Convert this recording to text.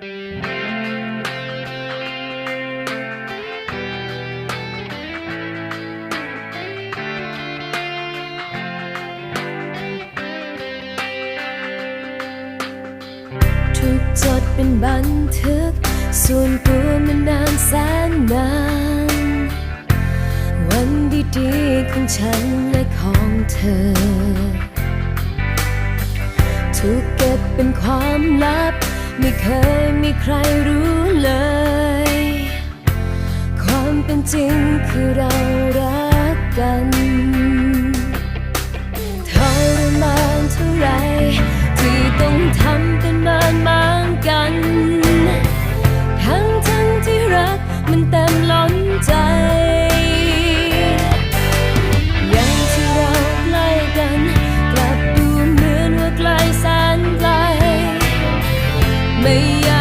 ถูกจดเป็นบันทึก ส่วนตัวมานานแสนนาน วันดีๆของฉันและของเธอ ถูกเก็บเป็นความลับ ไม่เคยมีใครรู้เลย ความเป็นจริงคือเรารัก Yeah.